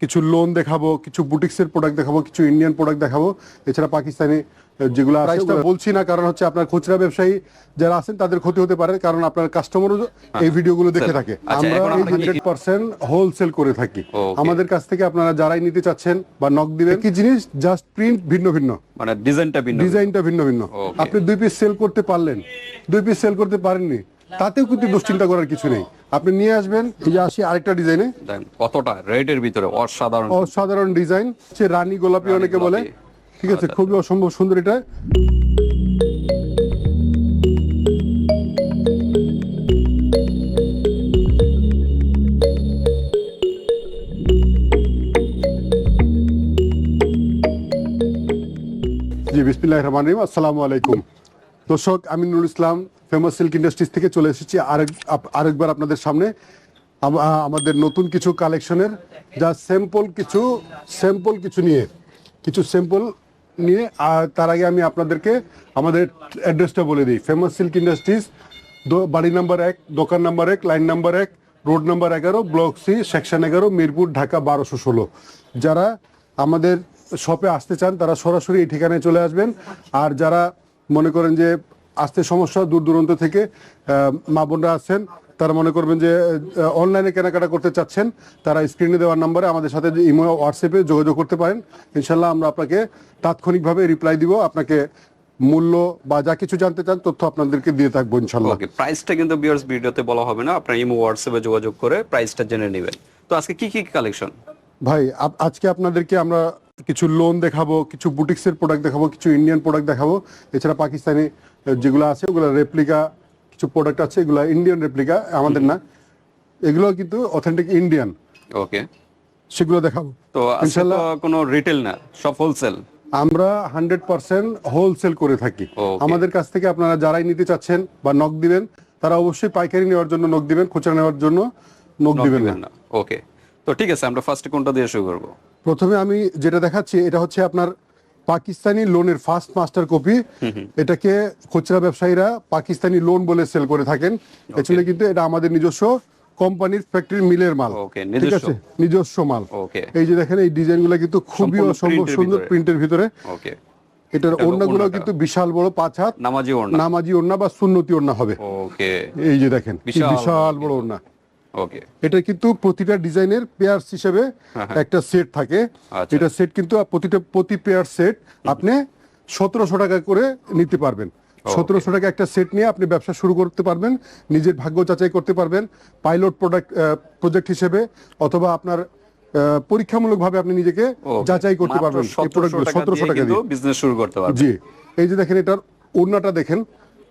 কিছু লোন দেখাবো কিছু বুটিক্সের প্রোডাক্ট দেখাবো কিছু ইন্ডিয়ান প্রোডাক্ট দেখাবো। এছাড়া পাকিস্তানি যেগুলো প্রাইসটা বলছি না কারণ হচ্ছে আপনার খুচরা ব্যবসায়ী যারা আছেন তাদের ক্ষতি হতে পারে কারণ আপনার কাস্টমারও এই ভিডিওগুলো দেখে থাকে। আচ্ছা, আমরা হান্ড্রেড পার্সেন্ট হোলসেল করে থাকি। আমাদের কাছ থেকে আপনারা যারাই নিতে চাচ্ছেন বা নক দিবেন কি জিনিস জাস্ট প্রিন্ট ভিন্ন ভিন্ন। মানে ডিজাইনটা ভিন্ন ডিজাইনটা ভিন্ন ভিন্ন। আপনি দুই পিস সেল করতে পারলেন। দুই পিস সেল করতে পারেননি। তাতেও কিন্তু দুশ্চিন্তা করার কিছু নেই। আপনি নিয়ে আসবেন এই যে আসি আরেকটা ডিজাইনে। কতটা? রেটের ভিতরে অসাধারণ। অসাধারণ ডিজাইন। সে রানী গোলাপি অনেকে বলে। আচ্ছা। ঠিক আছে খুবই অসম্ভব সুন্দর এটা। জি বিসমিল্লাহ রহমান রহিম। আসসালামু আলাইকুম। দর্শক আমি Nurul Islam famous silk industries থেকে চলে এসেছি। আরেক আরেকবার আপনাদের সামনে। আমাদের নতুন কিছু কালেকশনের যা স্যাম্পল কিছু স্যাম্পল কিছু নিয়ে, কিছু স্যাম্পল নিয়ে, আর তার আগে আমি আপনাদেরকে আমাদের অ্যাড্রেসটা বলে দিই। ফেমাস সিল্ক ইন্ডাস্ট্রিজ বাড়ি নাম্বার এক, দোকান নাম্বার এক লাইন নাম্বার এক রোড নাম্বার এগারো ব্লক সি সেকশন এগারো, মিরপুর, ঢাকা, বারোশো ষোলো। যারা আমাদের শপে আসতে চান, তারা সরাসরি এই ঠিকানায় চলে আসবেন। আর যারা মনে করেন যে আসতে সমস্যা দূর দূরান্ত থেকে মা বোনরা আছেন তারা মনে করবেন যে অনলাইনে কেনাকাটা করতে চাচ্ছেন তারা স্ক্রিনে দেওয়ার নাম্বারে আমাদের সাথে ইমো হোয়াটসঅ্যাপে যোগাযোগ করতে পারেন। ইনশাল্লাহ আমরা আপনাকে তাৎক্ষণিকভাবে রিপ্লাই দিব আপনাকে মূল্য বা যা কিছু জানতে চান তথ্য আপনাদেরকে দিয়ে থাকব ইনশাল্লাহ। ওকে প্রাইসটা কিন্তু বিয়ার্স ভিডিওতে বলা হবে না আপনার ইমো হোয়াটসঅ্যাপে যোগাযোগ করে প্রাইসটা জেনে নেবেন। তো আজকে কি কি কালেকশন ভাই আজকে আপনাদেরকে আমরা কিছু লোন দেখাবো কিছু বুটিক্সের প্রোডাক্ট দেখাবো কিছু ইন্ডিয়ান প্রোডাক্ট দেখাবো এছাড়া পাকিস্তানি যেগুলো আছে ওগুলো রেপ্লিকা কিছু প্রোডাক্ট আছে এগুলো ইন্ডিয়ান রেপ্লিকা আমাদের না। এগুলো কিন্তু অথেন্টিক ইন্ডিয়ান ওকে সেগুলো দেখাবো। তো ইনশাল্লাহ কোনো রিটেল না সব হোলসেল আমরা হান্ড্রেড পার্সেন্ট হোলসেল করে থাকি। আমাদের কাছ থেকে আপনারা যারাই নিতে চাচ্ছেন বা নক দিবেন তারা অবশ্যই পাইকারি নেওয়ার জন্য নক দিবেন খুচরা নেওয়ার জন্য নক দিবেন না। ওকে তো ঠিক আছে আমরা ফার্স্টে কোনটা দিয়ে শুরু করব? প্রথমে আমি যেটা দেখাচ্ছি এটা হচ্ছে আপনার পাকিস্তানি লোনের ফার্স্ট মাস্টার কপি এটাকে খুচরা ব্যবসায়ীরা পাকিস্তানি লোন বলে সেল করে থাকেন। এছাড়া কিন্তু এটা আমাদের নিজস্ব কোম্পানির ফ্যাক্টরি মিলের মাল। ঠিক আছে? নিজস্ব মাল। এই যে দেখেন এই ডিজাইন ডিজাইনগুলো কিন্তু খুবই অসম্ভব সুন্দর প্রিন্টের ভিতরে। এটার ওড়নাগুলো কিন্তু বিশাল বড় পাঁচ হাত। নামাজি ওড়না। নামাজি ওড়না বা সুন্নতি ওড়না হবে। ওকে এই যে দেখেন বিশাল বিশাল বড় ওড়না। ওকে এটা কিন্তু প্রতিটা ডিজাইনের পেয়ার্স হিসেবে একটা সেট থাকে। আচ্ছা। এটা সেট কিন্তু প্রতিটা প্রতি পেয়ার সেট আপনি সতেরোশো টাকা করে নিতে পারবেন। সতেরোশো টাকা একটা সেট নিয়ে আপনি ব্যবসা শুরু করতে পারবেন নিজের ভাগ্য যাচাই করতে পারবেন পাইলট প্রোডাক্ট প্রজেক্ট হিসেবে অথবা আপনার আহ, পরীক্ষামূলকভাবে আপনি নিজেকে যাচাই করতে পারবেন এই প্রোডাক্টগুলো সতেরোশো টাকা দিয়ে। বিজনেস শুরু করতে পারবে জি। এই যে দেখেন এটার ওড়নাটা দেখেন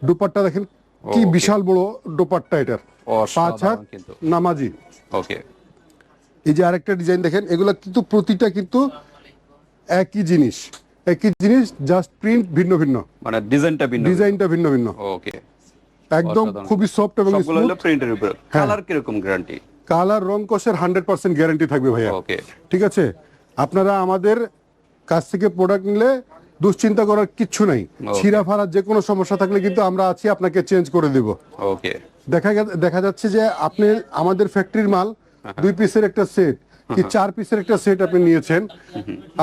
দুপাট্টা দেখেন কি বিশাল বড় দোপাট্টা এটার। পাঁচ হাত নামাজি। ওকে। এই যে আরেকটা ডিজাইন দেখেন এগুলো কিন্তু প্রতিটা কিন্তু একই জিনিস। একই জিনিস জাস্ট প্রিন্ট ভিন্ন ভিন্ন। মানে ডিজাইনটা ভিন্ন ডিজাইনটা ভিন্ন ভিন্ন। ওকে। একদম খুবই সফট এবং সবগুলো হলো প্রিন্টের উপর। কালার কীরকম গ্যারান্টি কালার রং কষের হান্ড্রেড পার্সেন্ট গ্যারান্টি থাকবে ভাইয়া। ওকে। ঠিক আছে? আপনারা আমাদের কাছ থেকে প্রোডাক্ট নিলে দুশ্চিন্তা করার কিছু নাই। ছিঁড়া ফাড়ার যে কোনো সমস্যা থাকলে কিন্তু আমরা আছি আপনাকে চেঞ্জ করে দিব। ওকে দেখা দেখা যাচ্ছে যে আপনি আমাদের ফ্যাক্টরির মাল হ্যাঁ, দুই পিসের একটা সেট কি চার পিসের একটা সেট আপনি নিয়েছেন।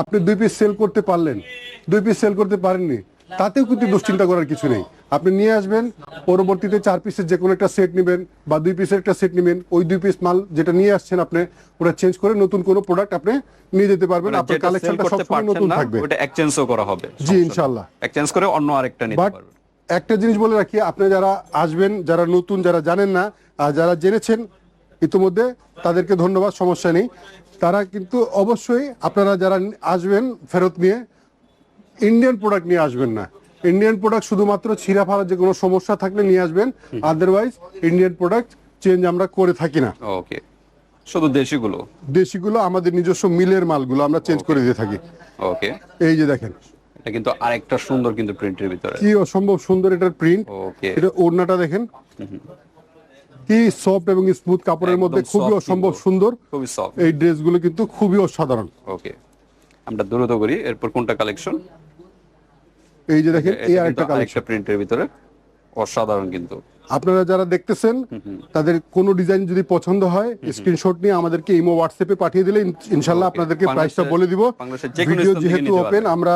আপনি দুই পিস সেল করতে পারলেন। দুই পিস সেল করতে পারেননি। তাতেও কিন্তু দুশ্চিন্তা করার কিছু নেই। আপনি নিয়ে আসবেন পরবর্তীতে চার পিসের যে কোনো একটা সেট নেবেন বা দুই পিসের একটা সেট নেবেন ওই দুই পিস মাল যেটা নিয়ে আসছেন আপনি ওটা চেঞ্জ করে নতুন কোনো প্রোডাক্ট আপনি নিয়ে যেতে পারবেন। মানে আপনার কালেকশনটা সবসময় নতুন থাকবে। ওটা এক্সচেঞ্জও করা হবে। জি ইনশাল্লাহ এক্সচেঞ্জ করে অন্য আরেকটা নিতে বাট পারবেন। একটা জিনিস বলে রাখি আপনি যারা আসবেন যারা নতুন যারা জানেন না আর যারা জেনেছেন ইতিমধ্যে তাদেরকে ধন্যবাদ সমস্যা নেই। তারা কিন্তু অবশ্যই আপনারা যারা আসবেন ফেরত নিয়ে ইন্ডিয়ান প্রোডাক্ট নিয়ে আসবেন না। ইন্ডিয়ান প্রোডাক্ট শুধুমাত্র ছিঁড়া ফাড়ার যে কোনো সমস্যা থাকলে নিয়ে আসবেন। আদারওয়াইজ ইন্ডিয়ান প্রোডাক্ট চেঞ্জ আমরা করে থাকি না। ওকে শুধু দেশিগুলো? দেশিগুলো আমাদের নিজস্ব মিলের মালগুলো আমরা চেঞ্জ করে দিয়ে থাকি। ওকে এই যে দেখেন। এটা কিন্তু আরেকটা সুন্দর কিন্তু প্রিন্টের ভিতরে। কি অসম্ভব সুন্দর এটার প্রিন্ট ওকে এটা ওড়নাটা দেখেন। কি সফট এবং স্মুথ কাপড়ের মধ্যে খুবই অসম্ভব সুন্দর। খুবই সফট এই ড্রেসগুলো কিন্তু খুবই অসাধারণ। ওকে আমরা দ্রুত করি এরপর কোনটা কালেকশন এই যে দেখেন এই আরেকটা কালেকশন প্রিন্টের ভিতরে অসাধারণ কিন্তু। আপনারা যারা দেখতেছেন তাদের কোনো ডিজাইন যদি পছন্দ হয় স্ক্রিনশট নিয়ে আমাদেরকে ইমো হোয়াটসঅ্যাপে পাঠিয়ে দিলে ইন- ইনশাল্লাহ আপনাদেরকে প্রাইসটা বলে দিব। ভিডিও যেহেতু ওপেন আমরা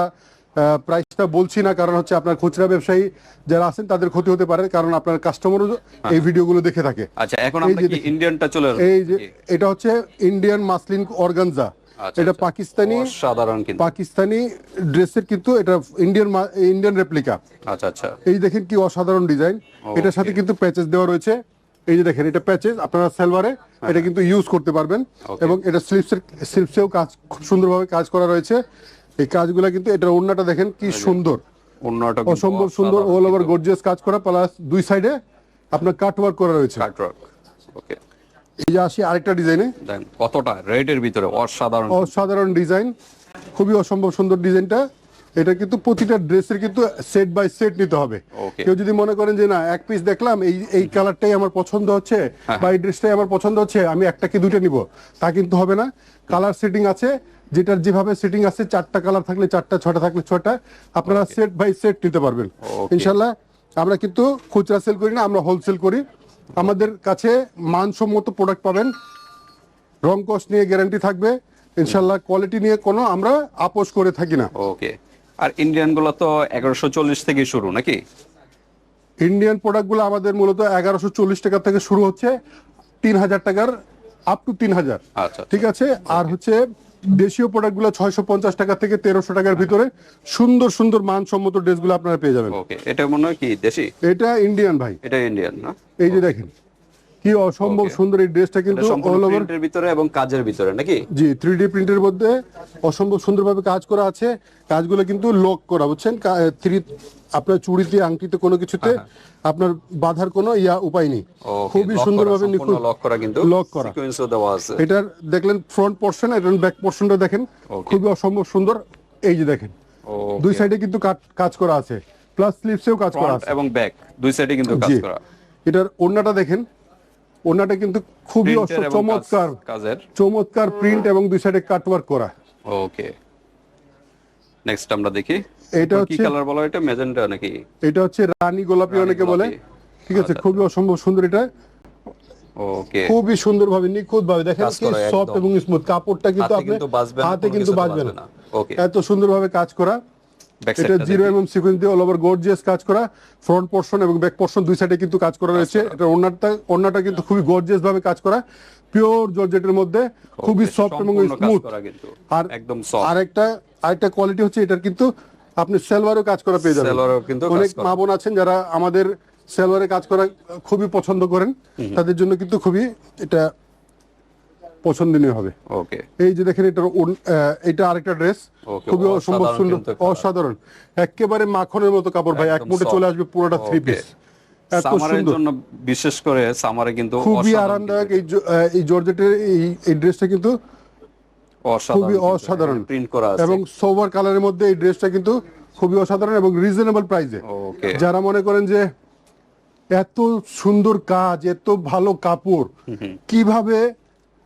প্রাইসটা বলছি না কারণ হচ্ছে আপনার খুচরা ব্যবসায়ী যারা আছেন তাদের ক্ষতি হতে পারে কারণ আপনার কাস্টমারও এই ভিডিওগুলো দেখে থাকে। আচ্ছা এখন আমরা কি ইন্ডিয়ানটা চলে এই যে এটা হচ্ছে ইন্ডিয়ান মাসলিন অর্গানজা এটা আচ্ছা। পাকিস্তানি সাধারণ কিন্তু। পাকিস্তানি ড্রেসের কিন্তু এটা ইন্ডিয়ান ইন্ডিয়ান রেপ্লিকা। আচ্ছা আচ্ছা। এই দেখেন কি অসাধারণ ডিজাইন। এটার সাথে কিন্তু প্যাচেস দেওয়া রয়েছে। এই যে দেখেন এটা প্যাচেস আপনারা সেলভারে এটা কিন্তু ইউজ করতে পারবেন। এবং এটা স্লিপসের স্লিপসেও কাজ খুব সুন্দরভাবে কাজ করা রয়েছে। এই কাজগুলো কিন্তু এটার ওড়নাটা দেখেন কি সুন্দর। অন্যটা অসম্ভব সুন্দর অল ওভার গর্জিয়াস কাজ করা। প্লাস দুই সাইডে আপনার কাট ওয়ার্ক করা রয়েছে। কাটরক ওকে এই যে আসি আরেকটা ডিজাইনে। কতটা? রেটের ভিতরে অসাধারণ। অসাধারণ ডিজাইন খুবই অসম্ভব সুন্দর ডিজাইনটা। এটা কিন্তু প্রতিটা ড্রেসের কিন্তু সেট বাই সেট নিতে হবে। কেউ যদি মনে করেন যে না এক পিস দেখলাম এই এই কালারটাই আমার পছন্দ হচ্ছে বা এই ড্রেসটাই আমার পছন্দ হচ্ছে আমি একটা কি দুইটা নিব? তা কিন্তু হবে না। কালার সেটিং আছে যেটার যেভাবে সেটিং আছে চারটা কালার থাকলে চারটা ছটা থাকলে ছটা আপনারা সেট বাই সেট নিতে পারবেন। ইনশাল্লাহ আমরা কিন্তু খুচরা সেল করি না আমরা হোলসেল করি। আমাদের কাছে মানসম্মত প্রোডাক্ট পাবেন। রং কস্ট নিয়ে গ্যারান্টি থাকবে। ইনশাল্লাহ কোয়ালিটি নিয়ে কোনো আমরা আপোষ করে থাকি না। ওকে। আর ইন্ডিয়ানগুলো তো এগারোশো চল্লিশ থেকে শুরু নাকি? ইন্ডিয়ান প্রোডাক্টগুলো আমাদের মূলত এগারোশো চল্লিশ টাকা থেকে শুরু হচ্ছে। তিন হাজার টাকার আপ টু তিন হাজার। আচ্ছা। ঠিক আছে? আর হচ্ছে দেশীয় প্রোডাক্টগুলো ছয়শো পঞ্চাশ টাকা থেকে তেরোশো টাকার ভিতরে সুন্দর সুন্দর মানসম্মত ড্রেসগুলো আপনারা পেয়ে যাবেন। ওকে এটা মনে হয় কি দেশি? এটা ইন্ডিয়ান ভাই। এটা ইন্ডিয়ান না? এই যে দেখেন কি অসম্ভব সুন্দর এই ড্রেসটা কিন্তু অল ওভার প্রিন্টের ভিতরে এবং কাজের ভিতরে নাকি? জি থ্রি ডি প্রিন্টের মধ্যে অসম্ভব সুন্দরভাবে কাজ করা আছে। কাজগুলো কিন্তু লক করা বুঝছেন? থ্রি আপনার চুড়িতে আংটিতে কোনো কিছুতে আপনার বাধার কোনো ইয়া উপায় নেই। খুবই সুন্দরভাবে নিখুঁত লক করা কিন্তু লক করা। সিকোয়েন্সও দেওয়া আছে। এটার দেখলেন ফ্রন্ট পোর্শন এবং ব্যাক পোর্শনটা দেখেন। খুবই অসম্ভব সুন্দর। এই যে দেখেন দুই সাইডে কিন্তু কাজ করা আছে। প্লাস স্লিপসেও কাজ করা আছে। এবং ব্যাক দুই সাইডে কিন্তু কাজ করা। এটার ওড়নাটা দেখেন। ওড়নাটা কিন্তু খুবই চমৎকার। কাজের? চমৎকার প্রিন্ট এবং দুই সাইডে কাটওয়ার্ক করা। ওকে নেক্সট আমরা দেখি। এটা কি কালার বলা এটা? মেজেন্টা নাকি? এটা হচ্ছে রানী গোলাপি অনেকে বলে। ঠিক আছে আচ্ছা। খুবই অসম্ভব সুন্দর এটা। ওকে খুবই সুন্দরভাবে নিখুঁত ভাবে দেখেন কি সফট এবং স্মুথ কাপড়টা কিন্তু হাতে আপনি হাতে কোনো কিন্তু বাজবে না। Okay. এত সুন্দরভাবে কাজ করা। এটা জিরো এমএম সিকোয়েন্স দিয়ে অল ওভার গর্জিয়াস কাজ করা ফ্রন্ট পোর্শন এবং ব্যাক পোর্শন দুই সাইডে কিন্তু কাজ করা রয়েছে। এটা ওনারটা ওনারটা কিন্তু খুবই গর্জিয়াস ভাবে কাজ করা। পিওর জর্জেটের মধ্যে খুবই সফট এবং স্মুথ আর একদম soft। আরেকটা আরেকটা কোয়ালিটি হচ্ছে এটার কিন্তু আপনি সেলভারও কাজ করা পেয়ে যাবেন। কিন্তু অনেক। মা বোন আছেন যারা আমাদের সেলওয়ারে কাজ করা খুবই পছন্দ করেন। তাদের জন্য কিন্তু খুবই এটা পছন্দনীয় হবে। ওকে। এই যে দেখেন আহ, এটা আরেকটা ড্রেস। খুবই অসম্ভব অসাধারণ সুন্দর অসাধারণ। একেবারে মাখনের মতো কাপড় ভাই। এক মুঠে চলে আসবে পুরোটা থ্রি পিস এত সুন্দর। জন্য বিশেষ করে সামারে কিন্তু খুবই আরামদায়ক এই এই জর্জেটের এই এই ড্রেসটা কিন্তু খুবই অসাধারণ। প্রিন্ট করা আছে। এবং সোভার কালারের মধ্যে এই ড্রেসটা কিন্তু খুবই অসাধারণ এবং রিজনেবল প্রাইসে যারা মনে করেন যে এত সুন্দর কাজ এত ভালো কাপড় কীভাবে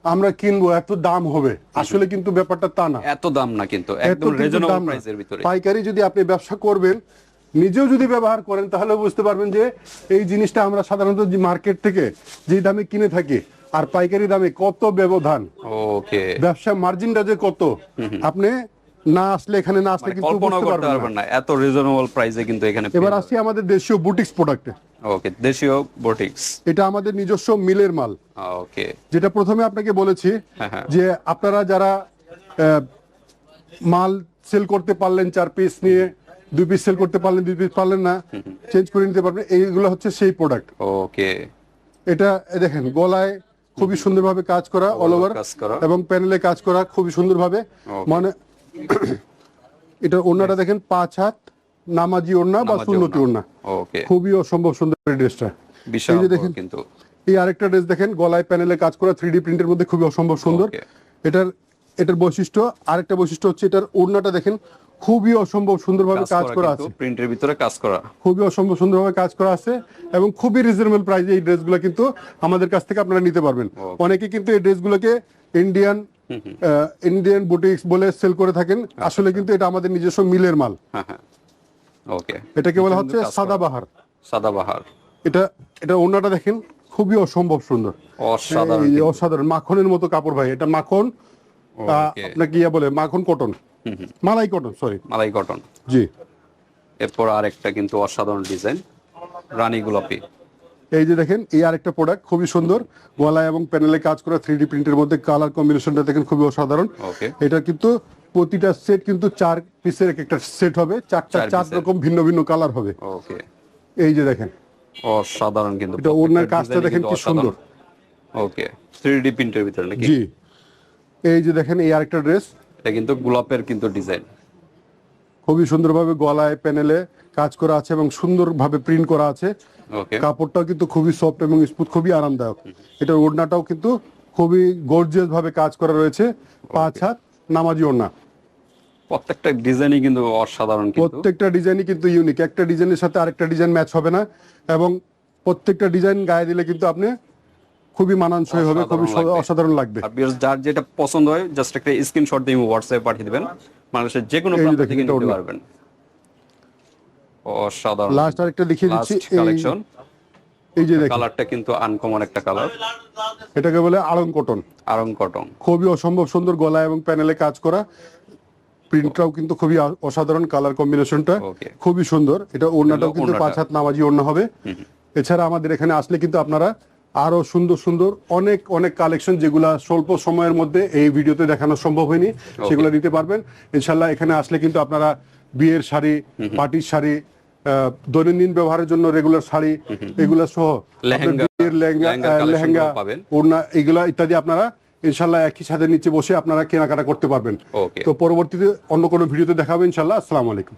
আমরা কিনবো এত দাম হবে। আসলে কিন্তু ব্যাপারটা তা না। এত দাম না কিন্তু একদম রিজনেবল প্রাইসের ভিতরে। পাইকারি যদি আপনি ব্যবসা করবেন নিজেও যদি ব্যবহার করেন তাহলে বুঝতে পারবেন যে এই জিনিসটা আমরা সাধারণত যে মার্কেট থেকে যে দামে কিনে থাকি আর পাইকারি দামে কত ব্যবধান। ওকে। ব্যবসা মার্জিনটা যে কত আপনি না আসলে এখানে না আসলে মানে কিন্তু বুঝতে পারবেন না। এত রিজনেবল প্রাইসে কিন্তু এখানে এবার আসি আমাদের দেশীয় বুটিক্স প্রোডাক্টে ওকে দেশীয় বোটিক্স এটা আমাদের নিজস্ব মিলের মাল। ওকে যেটা প্রথমে আপনাকে বলেছি হ্যাঁ, হ্যাঁ। যে আপনারা যারা মাল সেল করতে পারলেন চার পিস নিয়ে দুই পিস সেল করতে পারলেন দুই পিস পারলেন না চেঞ্জ করে নিতে পারবেন। এইগুলো হচ্ছে সেই প্রোডাক্ট ওকে এটা দেখেন গলায় খুবই সুন্দরভাবে কাজ করা অল ওভার কাজ করা। এবং প্যানেলে কাজ করা খুবই সুন্দরভাবে। মানে এটা ওড়নাটা দেখেন পাঁচ হাত। নামাজি ওড়না বা সুন্নতি ওড়না। খুবই অসম্ভব সুন্দর ড্রেসটা। এই যে দেখেন কিন্তু। এই আরেকটা ড্রেস দেখেন গলায় প্যানেলে কাজ করা থ্রি ডি প্রিন্টের মধ্যে খুবই অসম্ভব সুন্দর। এটার এটার বৈশিষ্ট্য আরেকটা বৈশিষ্ট্য হচ্ছে এটার ওড়নাটা দেখেন খুবই অসম্ভব সুন্দরভাবে কাজ করা আছে। প্রিন্টের ভিতরে কাজ করা। খুবই অসম্ভব সুন্দরভাবে কাজ করা আছে এবং খুবই রিজনেবল প্রাইসে এই ড্রেসগুলো কিন্তু আমাদের কাছ থেকে আপনারা নিতে পারবেন। অনেকে কিন্তু এই ড্রেসগুলোকে ইন্ডিয়ান ইন্ডিয়ান বুটিক্স বলে সেল করে থাকেন। আসলে কিন্তু এটা আমাদের নিজস্ব মিলের মাল। হ্যাঁ হ্যাঁ। ওকে এটাকে বলা হচ্ছে সাদাবাহার। সাদাবাহার। এটা এটা ওনাটা দেখেন খুবই অসম্ভব সুন্দর। অসাধারণ অসাধারণ। মাখনের মতো কাপড় ভাই এটা মাখন. আপনাকে ইয়া বলে মাখন cotton? Malai cotton sorry Malai cotton. জি। এরপর আরেকটা কিন্তু অসাধারণ ডিজাইন রানী গোলাপি। এই যে দেখেন এই আরেকটা প্রোডাক্ট খুবই সুন্দর। গলায় এবং প্যানেলে কাজ করা থ্রি ডি প্রিন্টের মধ্যে কালার কম্বিনেশনটা দেখেন খুবই অসাধারণ। এটা কিন্তু প্রতিটা সেট কিন্তু চার পিসের এক একটা সেট হবে। চারটা চার রকম ভিন্ন ভিন্ন কালার হবে। ওকে এই যে দেখেন। অসাধারণ কিন্তু এটা ওড়নার কাজটা দেখেন কি সুন্দর। ওকে থ্রি ডি প্রিন্টের ভিতরে নাকি? জি। এই যে দেখেন এই আরেকটা ড্রেস এটা কিন্তু গোলাপের কিন্তু ডিজাইন খুবই সুন্দরভাবে গলায় প্যানেলে কাজ করা আছে এবং সুন্দরভাবে প্রিন্ট করা আছে। ওকে কাপড়টাও কিন্তু খুবই সফট এবং স্মুথ খুবই আরামদায়ক। এটার ওড়নাটাও কিন্তু খুবই গর্জিয়াস ভাবে কাজ করা রয়েছে। পাঁচ হাত নামাজি ওড়না। প্রত্যেকটা ডিজাইনই কিন্তু অসাধারণ প্রত্যেকটা ডিজাইনই কিন্তু ইউনিক একটা ডিজাইনের সাথে আরেকটা ডিজাইন ম্যাচ হবে না এবং প্রত্যেকটা ডিজাইন গায়ে দিলে কিন্তু আপনি খুবই মানানসই হবে খুবই অসাধারণ লাগবে। আর যার যেটা পছন্দ হয় জাস্ট একটা স্ক্রিনশট দিয়ে হোয়াটসঅ্যাপে পাঠিয়ে দিবেন। বাংলাদেশের যে কোনো প্রান্ত থেকে নিতে পারবেন। অসাধারণ। লাস্ট আরেকটা দেখিয়ে দিচ্ছি এই- কালেকশন এই যে দেখেন। কালারটা কিন্তু আনকমন একটা কালার এটাকে বলে আড়ং কটন। আরং কটন। খুবই অসম্ভব সুন্দর গলা এবং প্যানেলে কাজ করা। প্রিন্টটাও কিন্তু খুবই অসাধারণ কালার কম্বিনেশনটা খুবই সুন্দর। এটা ওড়নাটাও কিন্তু পাঁচ হাত নামাজি ওড়না হবে। এছাড়া আমাদের এখানে আসলে কিন্তু আপনারা আরও সুন্দর সুন্দর অনেক অনেক কালেকশন যেগুলা স্বল্প সময়ের মধ্যে এই ভিডিওতে দেখানো সম্ভব হয়নি সেগুলো নিতে পারবেন। ইনশাল্লাহ এখানে আসলে কিন্তু আপনারা বিয়ের শাড়ি পার্টির শাড়ি দৈনন্দিন ব্যবহারের জন্য রেগুলার শাড়ি এগুলা সহ লেহেঙ্গা, বিয়ের লেহেঙ্গা আহ, লেহেঙ্গা ওড়না এগুলা ইত্যাদি আপনারা ইনশাল্লাহ একই সাথে নিচে বসে আপনারা কেনাকাটা করতে পারবেন। তো পরবর্তীতে অন্য কোনো ভিডিওতে দেখাবো ইনশাল্লাহ। আসসালামু আলাইকুম।